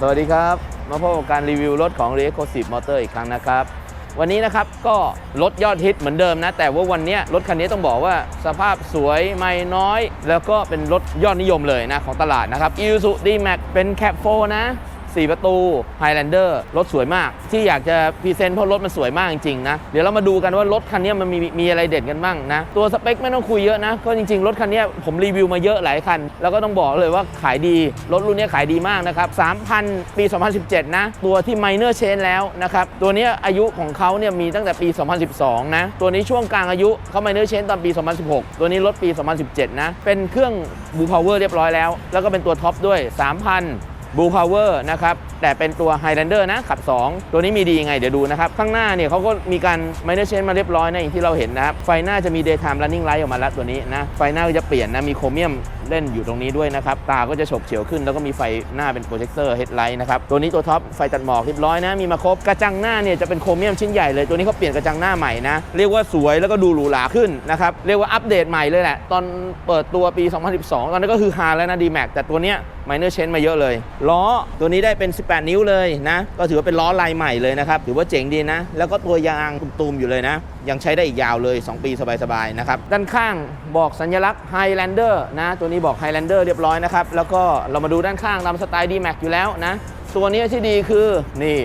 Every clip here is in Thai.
สวัสดีครับ มาพบกับการรีวิวรถของ r e c o s i v e Motor อีกครั้งนะครับ วันนี้นะครับก็รถยอดฮิตเหมือนเดิมนะ แต่ว่าวันนี้รถคันนี้ต้องบอกว่าสภาพสวยไม่น้อย แล้วก็เป็นรถยอดนิยมเลยนะของตลาดนะครับ Isuzu D-Max เป็นแคปโฟนะ 4 ประตู Highlander รถสวยมาก ที่อยากจะพรีเซนต์เพราะรถมันสวยมากจริงๆนะ เดี๋ยวเรามาดูกันว่ารถคันนี้มันมีมีอะไรเด่นกันบ้างนะ ตัวสเปคไม่ต้องคุยเยอะนะ ก็จริงๆ รถคันนี้ผมรีวิวมาเยอะหลายคัน แล้วก็ต้องบอกเลยว่าขายดี รถรุ่นนี้ขายดีมากนะครับ 3,000 ปี 2017 นะ ตัวที่ minor change แล้วนะครับ ตัวนี้อายุของเขาเนี่ยมีตั้งแต่ปี 2012 นะ ตัวนี้ช่วงกลางอายุเขา minor change ตอนปี 2016 ตัวนี้รถปี 2017 นะ เป็นเครื่อง Blue Power เรียบร้อยแล้ว แล้วก็เป็นตัวท็อปด้วย 3,000 บูพาวเวอร์นะครับแต่เป็นตัว Highlander นะขับ 2 ตัวนี้มีดียังไงเดี๋ยวดูนะครับ ข้างหน้าเนี่ยเขาก็มีการ minor change มาเรียบร้อยนะอย่างที่เราเห็นนะครับ ไฟหน้าจะมี daytime running light ออกมาแล้วตัวนี้นะ ไฟหน้าก็จะเปลี่ยนนะ มีโครเมียมเล่นอยู่ตรงนี้ด้วยนะครับ ตาก็จะฉกเฉียวขึ้นแล้วก็มีไฟหน้าเป็นโปรเจคเตอร์ headlight นะครับ ตัวนี้ตัวท็อปไฟตัดหมอกเรียบร้อยนะ มีมาครบกระจังหน้าเนี่ยจะเป็นโครเมียมชิ้นใหญ่เลย ตัวนี้เขาเปลี่ยนกระจังหน้าใหม่นะ เรียกว่าสวยแล้วก็ดูหรูหราขึ้นนะครับ เรียกว่าอัปเดตใหม่เลยแหละ ตอนเปิดตัวปี 2012 ตอนนั้นก็คือฮาแล้วนะ D-Max แต่ตัวเนี้ย minor change มาเยอะเลยล้อตัวนี้ได้เป็น 18 นิ้วเลยนะ ก็ถือว่าเป็นล้อลายใหม่เลยนะครับ ถือว่าเจ๋งดีนะ แล้วก็ตัวยางตุมๆอยู่เลยนะ ยังใช้ได้อีกยาวเลย 2 ปีสบายๆนะครับ ด้านข้างบอกสัญลักษณ์ Highlander นะ ตัวนี้บอก Highlander เรียบร้อยนะครับ แล้วก็เรามาดูด้านข้างตามสไตล์ D-Max อยู่แล้วนะ ตัวนี้ที่ดีคือนี่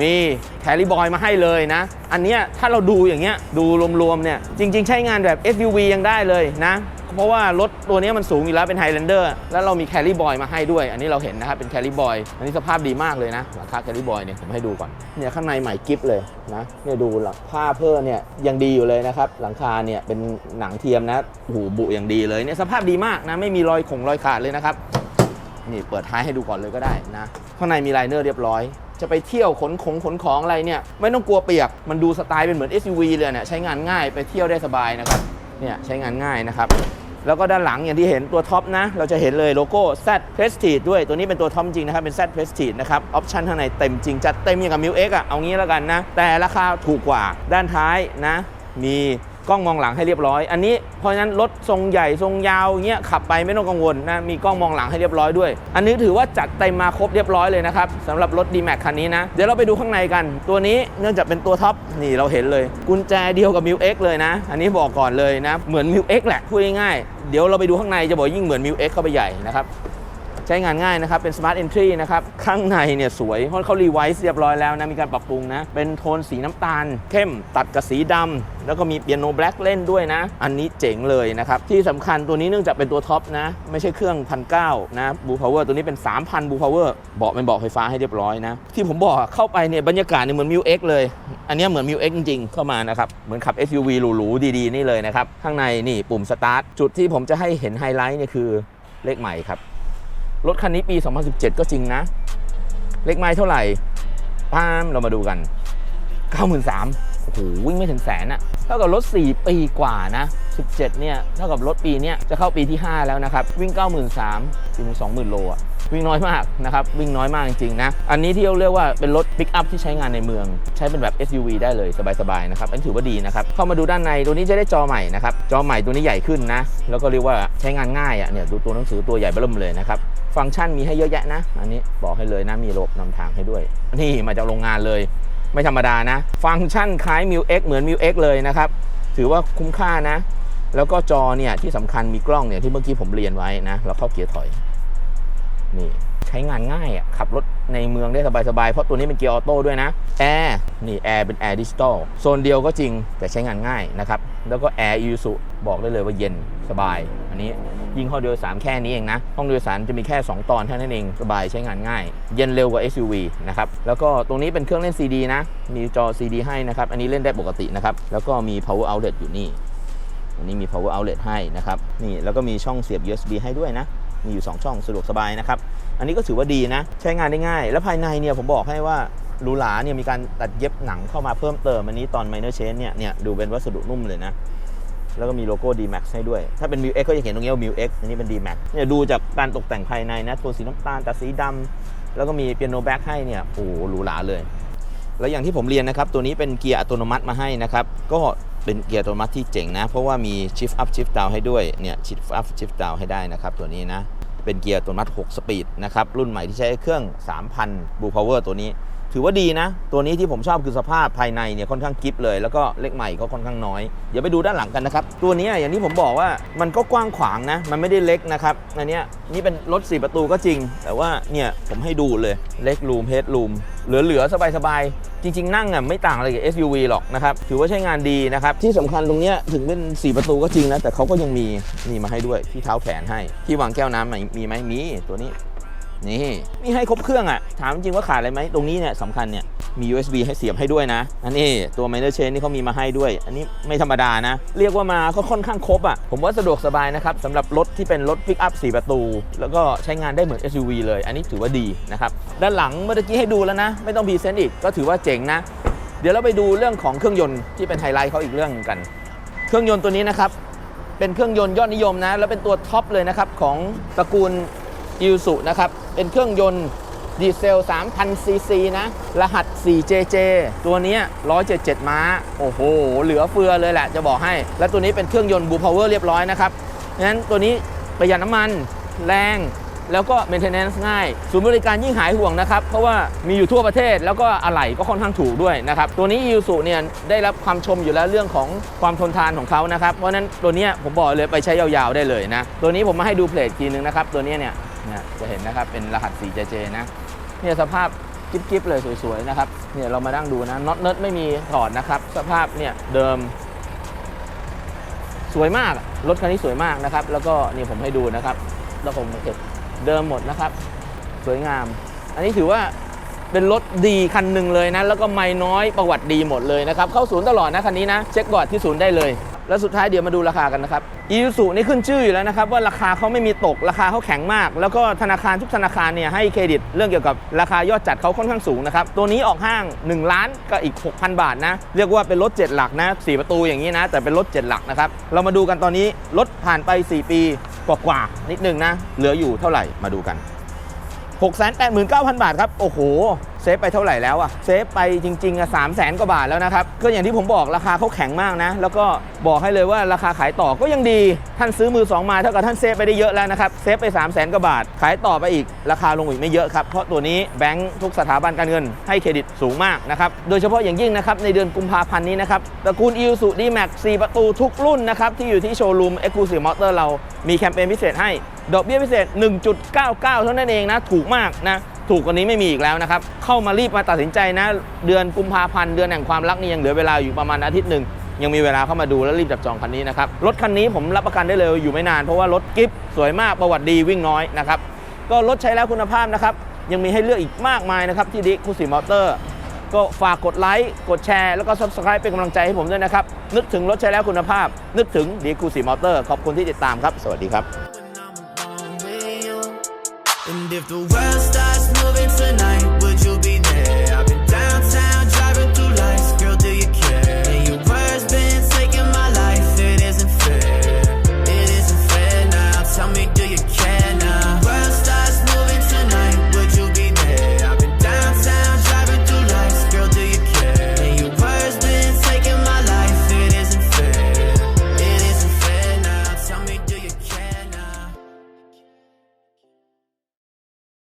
มีแคลิบอยมาให้เลยนะ อันเนี้ยถ้าเราดูอย่างเงี้ยดูรวมๆเนี่ยจริง ๆ ใช้งานแบบ SUV ยังได้เลยนะ เพราะว่ารถตัวนี้มันสูงอยู่แล้วเป็น Highlander แล้วเรามีแคลิบอยมาให้ด้วย อันนี้เราเห็นนะครับเป็นแคลิบอยอันนี้สภาพดีมากเลยนะราคาแคลิบอยเนี่ยผมให้ดูก่อนเนี่ยข้างในใหม่กิฟเลยนะเนี่ยดูหลังผ้าเพิ่เนี่ยยังดีอยู่เลยนะครับหลังคาเนี่ยเป็นหนังเทียมนะหูบุอย่างดีเลยเนี่ยสภาพดีมากนะไม่มีรอยขงรอยขาดเลยนะครับนี่เปิดท้ายให้ดูก่อนเลยก็ได้นะข้างในมีไลเนอร์เรียบร้อยจะไปเที่ยวขนของขนของอะไรเนี่ยไม่ต้องกลัวเปียก มันดูสไตล์เป็นเหมือน SUV เลยเนี่ยใช้งานง่ายไปเที่ยวได้สบายนะครับเนี่ยใช้งานง่ายนะครับ แล้วก็ด้านหลังอย่างที่เห็นตัวท็อปนะ เราจะเห็นเลยโลโก้ Z Prestige ด้วยตัวนี้เป็นตัวท็อปจริงนะครับ เป็น Z Prestige นะครับ ออปชันข้างในเต็มจริง จัดเต็มอย่างกับ m ิ X อะเอางี้แล้วกันนะ แต่ราคาถูกกว่าด้านท้ายนะ มี กล้องมองหลังให้เรียบร้อย อันนี้เพราะฉะนั้นรถทรงใหญ่ทรงยาวเงี้ยขับไปไม่ต้องกังวลนะมีกล้องมองหลังให้เรียบร้อยด้วย อันนี้ถือว่าจัดเต็มมาครบเรียบร้อยเลยนะครับสำหรับรถ D-Max คันนี้นะเดี๋ยวเราไปดูข้างในกัน ตัวนี้เนื่องจากเป็นตัวท็อปนี่เราเห็นเลย กุญแจเดียวกับ m ิ X เลยนะ อันนี้บอกก่อนเลยนะเหมือน m ิ X แหละพูดง่ายๆเดี๋ยวเราไปดูข้างในจะบอกยิ่งเหมือน m ิ X เข้าไปใหญ่นะครับ ใช้งานง่ายนะครับ เป็น Smart Entry นะครับ ข้างในเนี่ยสวย เพราะเขารีไวซ์เรียบร้อยแล้วนะ มีการปรับปรุงนะ เป็นโทนสีน้ำตาล เข้มตัดกับสีดำ แล้วก็มีเปียโนแบล็กเล่นด้วยนะ อันนี้เจ๋งเลยนะครับ ที่สำคัญตัวนี้เนื่องจากเป็นตัวท็อปนะ ไม่ใช่เครื่องพันเนะบูพาวเวอร์ตัวนี้เป็น 3,000บูพาวเวอร์เบาะเป็นเบาะไฟฟ้าให้เรียบร้อยนะ ที่ผมบอกเข้าไปเนี่ยบรรยากาศเนี่ยเหมือนมิวเอ็กเลย อันนี้เหมือนมิวเอ็กจริงๆเข้ามานะครับ เหมือนขับ SUV หรูๆดีๆนี่เลยนะครับ ข้างในนี่ปุ่มสตาร์ทจุดที่ผมจะให้เห็นไฮไลท์เนี่ยคือเลขใหม่ครับ รถคันนี้ปี 2017 ก็จริงนะ เลขไม้เท่าไหร่ปามเรามาดูกัน 93,000โอ้โหวิ่งไม่ถึงแสนอะเท่ากับรถ 4 ปีกว่านะ 17 เนี่ย เท่ากับรถปีเนี้ยจะเข้าปีที่ 5 แล้วนะครับ วิ่ง 93,000ถึง20,000 โลอะวิ่งน้อยมากนะครับ วิ่งน้อยมากจริงๆนะ อันนี้ที่เราเรียกว่าเป็นรถปิกอัพที่ใช้งานในเมือง ใช้เป็นแบบ SUV ได้เลยสบายๆนะครับ อันนถือว่าดีนะครับ เข้ามาดูด้านในตัวนี้จะได้จอใหม่นะครับ จอใหม่ตัวนี้ใหญ่ขึ้นนะ แล้วก็เรียกว่าใช้งานง่ายอะเนี่ยดูตัวหนังสือตัวใหญ่เบิ่มเลยนะครับ ฟังก์ชันมีให้เยอะแยะนะ อันนี้บอกให้เลยนะ มีระบบนำทางให้ด้วย นี่มาจากโรงงานเลย ไม่ธรรมดานะ ฟังก์ชันคล้าย m ิ X เเหมือน m ิ X เเลยนะครับ ถือว่าคุ้มค่านะ แล้วก็จอเนี่ยที่สำคัญมีกล้องเนี่ยที่เมื่อกี้ผมเรียนไว้นะ เราเข้าเกียร์ถอย นี่ใช้งานง่ายอะ ขับรถในเมืองได้สบายๆ เพราะตัวนี้เป็นเกียร์ออโต้ด้วยนะ แอร์ นี่แอร์เป็นแอร์ดิจิตอล โซนเดียวก็จริงแต่ใช้งานง่ายนะครับ แล้วก็แอร์ยูสุบอกได้เลยว่าเย็น สบาย อันนี้ยิ่งห้องโดยสารแค่นี้เองนะ ห้องโดยสารจะมีแค่ 2 ตอนเท่านั้นเอง สบายใช้งานง่าย เย็นเร็วกว่า SUV นะครับ แล้วก็ตรงนี้เป็นเครื่องเล่น CD นะ มีจอ CD ให้นะครับ อันนี้เล่นได้ปกตินะครับ แล้วก็มี power outlet อยู่นี่ อันนี้มี power outlet ให้นะครับ นี่แล้วก็มีช่องเสียบ USB ให้ด้วยนะ มีอยู่ 2 ช่องสะดวกสบายนะครับ อันนี้ก็ถือว่าดีนะ ใช้งานได้ง่าย แล้วภายในเนี่ยผมบอกให้ว่าหรูหราเนี่ยมีการตัดเย็บหนังเข้ามาเพิ่มเติมอันนี้ตอน minor change เนี่ยเนี่ยดูเป็นวัสดุนุ่มเลยนะ แล้วก็มีโลโก้ D-Max ให้ด้วย ถ้าเป็น m ิ X ก็จะเห็นตรงนี้ว่า m ิ X อันนี้เป็น D-Max เนี่ยดูจากการตกแต่งภายในนะโทนสีน้ำตาลแต่สีดำแล้วก็มีเปียโนแบ็กให้เนี่ยโอ้โหหรูหราเลย แล้วอย่างที่ผมเรียนนะครับ ตัวนี้เป็นเกียร์อัตโนมัติมาให้นะครับ ก็เป็นเกียร์อัตโนมัติที่เจ๋งนะ เพราะว่ามี shift up shift down ให้ด้วยเนี่ย shift up shift down ให้ได้นะครับตัวนี้นะเป็นเกียร์อัตโนมัติ 6 สปีดนะครับรุ่นใหม่ที่ใช้เครื่อง 3,000 Blue Power ตัวนี้ ถือว่าดีนะ ตัวนี้ที่ผมชอบคือสภาพภายในเนี่ยค่อนข้างกิฟเลย แล้วก็เล็กใหม่ก็ค่อนข้างน้อย เดี๋ยวไปดูด้านหลังกันนะครับ ตัวนี้อย่างที่ผมบอกว่ามันก็กว้างขวางนะ มันไม่ได้เล็กนะครับ อันนี้นี่เป็นรถ 4 ประตูก็จริง แต่ว่าเนี่ยผมให้ดูเลยเล็กรูมเฮดรูมเหลือๆสบายๆ จริง ๆ นั่งอะไม่ต่างอะไรกับ SUV หรอกนะครับ ถือว่าใช้งานดีนะครับ ที่สำคัญตรงเนี้ยถึงเป็น 4 ประตูก็จริงนะแต่เขาก็ยังมีนี่มาให้ด้วยที่เท้าแขนให้ที่วางแก้วน้ำมีไหมมีตัวนี้ นี่มีให้ครบเครื่องอะ่ะ ถามจริงว่าขาดอะไรไหมตรงนี้เนี่ยสำคัญเนี่ยมี USB ให้เสียบให้ด้วยนะ อันนี้ตัว Minor Chain นี่เขามีมาให้ด้วย อันนี้ไม่ธรรมดานะ เรียกว่ามาก็ค่อนข้างครบอะ่ะ ผมว่าสะดวกสบายนะครับสำหรับรถที่เป็นรถปิกอัพ4 ประตู แล้วก็ใช้งานได้เหมือน SUV เลย อันนี้ถือว่าดีนะครับ ด้านหลังเมื่อกี้ให้ดูแล้วนะ ไม่ต้องพรีเซนต์อีกก็ถือว่าเจ๋งนะ เดี๋ยวเราไปดูเรื่องของเครื่องยนต์ที่เป็นไฮไลท์เขาอีกเรื่องหนึ่งกัน เครื่องยนต์ตัวนี้นะครับเป็นเครื่องยนต์ยอดนิยมนะ แล้วเป็นตัวท็อปเลยนะครับของตระกูล อิวสุนะครับ เป็นเครื่องยนต์ดีเซล 3,000 ซีซีนะ รหัส 4JJ ตัวนี้ย177 ม้า โอ้โห เหลือเฟือเลยแหละ จะบอกให้ และตัวนี้เป็นเครื่องยนต์บูพาวเวอร์เรียบร้อยนะครับงั้นตัวนี้ประหยัดน้ำมันแรง แล้วก็ maintenance ง่าย ศูนย์บริการยิ่งหายห่วงนะครับ เพราะว่ามีอยู่ทั่วประเทศแล้วก็อะไหล่ก็ค่อนข้างถูกด้วยนะครับ ตัวนี้ยูสุเนี่ยได้รับความชมอยู่แล้วเรื่องของความทนทานของเขานะครับ เพราะฉะนั้นตัวนี้ผมบอกเลยไปใช้ยาวๆได้เลยนะ ตัวนี้ผมมาให้ดูเพลททีนึงนะครับ ตัวนี้เนี่ย นี่ยจะเห็นนะครับเป็นรหัส 4JJ นะเนี่ยสภาพกิ๊บๆเลยสวยๆนะครับเนี่ยเรามานั่งดูนะน็อตเนิร์ดไม่มีถอดนะครับ สภาพเนี่ยเดิม สวยมากรถคันนี้สวยมากนะครับ แล้วก็นี่ผมให้ดูนะครับ แล้วผมเก็บเดิมหมดนะครับ สวยงาม อันนี้ถือว่าเป็นรถดีคันหนึ่งเลยนะ แล้วก็ไม่น้อยประวัติดีหมดเลยนะครับ เข้าศูนย์ตลอดนะคันนี้นะ เช็คบอร์ดที่ศูนย์ได้เลย แล้วสุดท้ายเดี๋ยวมาดูราคากันนะครับอีซูซูนี่ขึ้นชื่ออยู่แล้วนะครับว่าราคาเขาไม่มีตกราคาเขาแข็งมาก แล้วก็ธนาคารทุกธนาคารเนี่ยให้เครดิตเรื่องเกี่ยวกับราคายอดจัดเขาค่อนข้างสูงนะครับตัวนี้ออกห้าง 1 ล้านก็อีก 6,000 บาทนะเรียกว่าเป็นรถ 7 หลักนะ4ประตูอย่างนี้นะแต่เป็นรถ 7 หลักนะครับเรามาดูกันตอนนี้รถผ่านไป 4 ปีกว่าๆนิดนึงนะเหลืออยู่เท่าไหร่มาดูกัน 689,000 บาทครับโอ้โห เซฟไปเท่าไหร่แล้วอะเซฟไปจริงๆอะ3 0 0แสนกว่าบาทแล้วนะครับ ก็อย่างที่ผมบอกราคาเขาแข็งมากนะ แล้วก็บอกให้เลยว่าราคาขายต่อก็ยังดี ท่านซื้อมือ2มาเท่ากับท่านเซฟไปได้เยอะแล้วนะครับ เซฟไป3 0 0แสนกว่าบาท ขายต่อไปอีก ราคาลงอีกไม่เยอะครับ เพราะตัวนี้แบงก์ทุกสถาบันการเงินให้เครดิตสูงมากนะครับ โดยเฉพาะอย่างยิ่งนะครับในเดือนกุมภาพันธ์นี้นะครับ ตระกูล i ิ s u d m a x 4ประตูทุกรุ่นนะครับที่อยู่ที่โชว์รูม Exclusive Motor เรามีแคมเปญพิเศษให้ดอกเบี้ยพิเศษ 1.99 เท่านั้นเองนะถูกมากนะ ถูกกว่านี้ไม่มีอีกแล้วนะครับ เข้ามารีบมาตัดสินใจนะ เดือนกุมภาพันธ์เดือนแห่งความรักนี่ยังเหลือเวลาอยู่ประมาณอาทิตย์หนึ่งยังมีเวลาเข้ามาดูแล้วรีบจับจองคันนี้นะครับ รถคันนี้ผมรับประกันได้เลยอยู่ไม่นานเพราะว่ารถกิฟสวยมากประวัติดีวิ่งน้อยนะครับก็รถใช้แล้วคุณภาพนะครับยังมีให้เลือกอีกมากมายนะครับที่ดิคูสิมอเตอร์ ก็ฝากกดไลค์กดแชร์แล้วก็ subscribe เป็นกำลังใจให้ผมด้วยนะครับ นึกถึงรถใช้แล้วคุณภาพ นึกถึงดีคูสิมอเตอร์ขอบคุณที่ติดตามครับ สวัสดีครับ And if the world starts tonight.